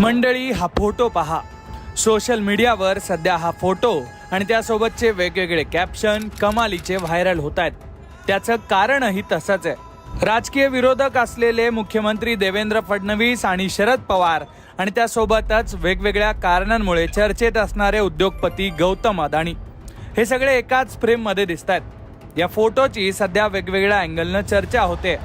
मंडळी हा फोटो पहा. सोशल मीडियावर सध्या हा फोटो आणि त्यासोबतचे वेगवेगळे कॅप्शन कमालीचे व्हायरल होत आहेत त्याचं कारणही तसंच आहे. राजकीय विरोधक असलेले मुख्यमंत्री देवेंद्र फडणवीस आणि शरद पवार आणि त्यासोबतच वेगवेगळ्या कारणांमुळे चर्चेत असणारे उद्योगपती गौतम अदाणी हे सगळे एकाच फ्रेममध्ये दिसत आहेत या फोटोची सध्या वेगवेगळ्या अँगलनं चर्चा होते.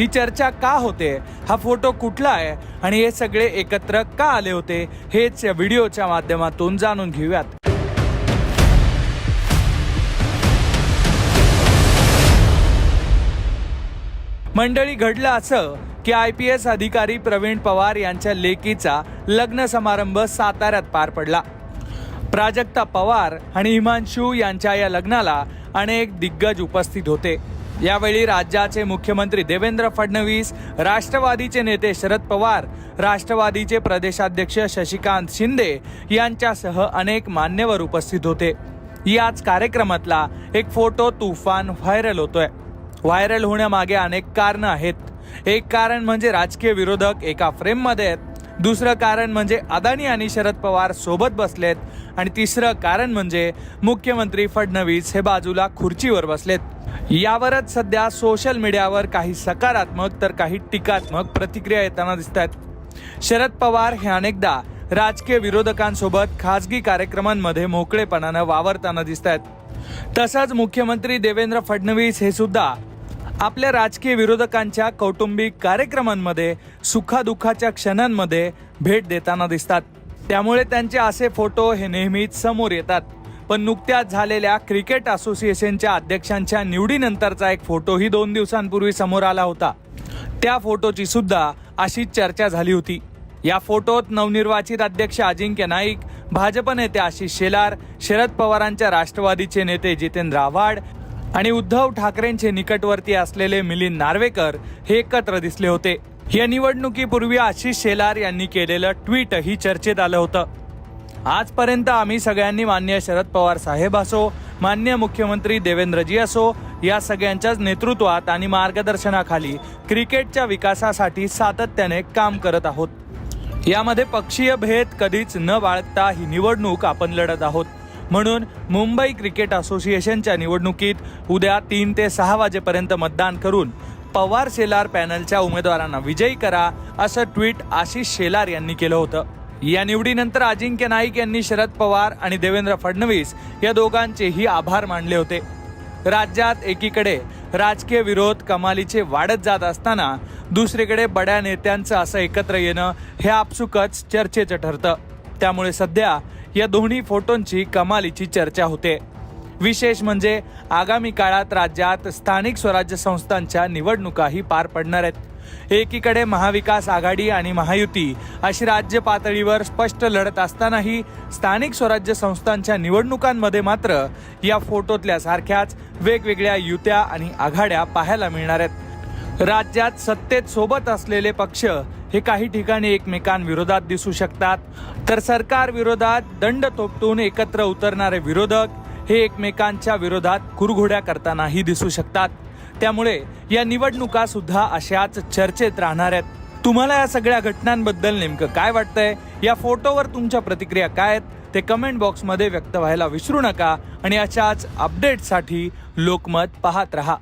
ती चर्चा का होते? हा फोटो कुठला आहे? आणि हे सगळे एकत्र का आले होते? हेच या व्हिडिओच्या माध्यमातून जाणून घेऊयात. मंडळी घडलं असं की आय पी एस अधिकारी प्रवीण पवार यांच्या लेकीचा लग्न समारंभ साताऱ्यात पार पडला. प्राजक्ता पवार आणि हिमांशू यांच्या या लग्नाला अनेक दिग्गज उपस्थित होते. यावेळी राज्याचे मुख्यमंत्री देवेंद्र फडणवीस राष्ट्रवादीचे नेते शरद पवार राष्ट्रवादीचे प्रदेशाध्यक्ष शशिकांत शिंदे यांच्यासह अनेक मान्यवर उपस्थित होते. याच कार्यक्रमातला एक फोटो तुफान व्हायरल होतोय. व्हायरल होण्यामागे अनेक कारणं आहेत. एक कारण म्हणजे राजकीय विरोधक एका फ्रेममध्ये आहेत. दुसरं कारण म्हणजे अदानी आणि शरद पवार सोबत बसलेत. आणि तिसरं कारण म्हणजे मुख्यमंत्री फडणवीस हे बाजूला खुर्चीवर बसलेत. यावरच सध्या सोशल मीडियावर काही सकारात्मक तर काही टीकात्मक प्रतिक्रिया येताना दिसत आहेत शरद पवार हे अनेकदा राजकीय विरोधकांसोबत खासगी कार्यक्रमांमध्ये मोकळेपणानं वावरताना दिसत आहेत तसंच मुख्यमंत्री देवेंद्र फडणवीस हे सुद्धा आपल्या राजकीय विरोधकांच्या कौटुंबिक कार्यक्रमांमध्ये सुखादुःखाच्या क्षणांमध्ये भेट देताना दिसतात. त्यामुळे त्यांचे असे फोटो हे नेहमीच समोर येतात. पण नुकत्याच झालेल्या क्रिकेट असोसिएशनच्या अध्यक्षांच्या निवडीनंतरचा एक फोटोही दोन दिवसांपूर्वी समोर आला होता. त्या फोटोची सुद्धा अशीच चर्चा झाली होती. या फोटोत नवनिर्वाचित अध्यक्ष अजिंक्य नाईक भाजप नेते आशिष शेलार शरद पवारांच्या राष्ट्रवादीचे नेते जितेंद्र आव्हाड आणि उद्धव ठाकरेंचे निकटवर्ती असलेले मिलिंद नार्वेकर हे एकत्र दिसले होते. या निवडणुकीपूर्वी आशिष शेलार यांनी केलेलं ट्विटही चर्चेत आलं होतं. आजपर्यंत आम्ही सगळ्यांनी मान्य शरद पवार साहेब असो मान्य मुख्यमंत्री देवेंद्रजी असो या सगळ्यांच्याच नेतृत्वात आणि मार्गदर्शनाखाली क्रिकेटच्या विकासासाठी सातत्याने काम करत आहोत. यामध्ये पक्षीय भेद कधीच न बाळगता ही निवडणूक आपण लढत आहोत. म्हणून मुंबई क्रिकेट असोसिएशनच्या निवडणुकीत उद्या तीन ते सहा वाजेपर्यंत मतदान करून पवार शेलार पॅनलच्या उमेदवारांना विजयी करा असं ट्विट आशिष शेलार यांनी केलं होतं. या निवडीनंतर अजिंक्य नाईक यांनी शरद पवार आणि देवेंद्र फडणवीस या दोघांचेही आभार मानले होते. राज्यात एकीकडे राजकीय विरोध कमालीचे वाढत जात असताना दुसरीकडे बड्या नेत्यांचं असं एकत्र येणं हे आपसुकच चर्चेचं ठरतं. त्यामुळे सध्या या दोन्ही फोटोंची कमालीची चर्चा होते. विशेष म्हणजे आगामी काळात राज्यात स्थानिक स्वराज्य संस्थांच्या निवडणुकाही पार पडणार आहेत. एकीकडे महाविकास आघाडी आणि महायुती अशी राज्य पातळीवर स्पष्ट लढत असतानाही स्थानिक स्वराज्य संस्थांच्या निवडणुकांमध्ये मात्र या फोटोतल्या सारख्याच वेगवेगळ्या युत्या आणि आघाड्या पाहायला मिळणार आहेत. राज्यात सत्तेत सोबत असलेले पक्ष हे काही ठिकाणी एकमेकांविरोधात दिसू शकतात. तर सरकार विरोधात दंड तोपटून एकत्र उतरणारे विरोधक हे एकमेकांच्या विरोधात कुरघोड्या करतानाही दिसू शकतात. त्यामुळे या निवडणुका सुद्धा अशाच चर्चेत राहणार आहेत. तुम्हाला या सगळ्या घटनांबद्दल नेमकं काय वाटतंय? या फोटोवर तुमच्या प्रतिक्रिया काय आहेत? ते कमेंट बॉक्समध्ये व्यक्त व्हायला विसरू नका आणि अशाच अपडेटसाठी लोकमत पाहत रहा.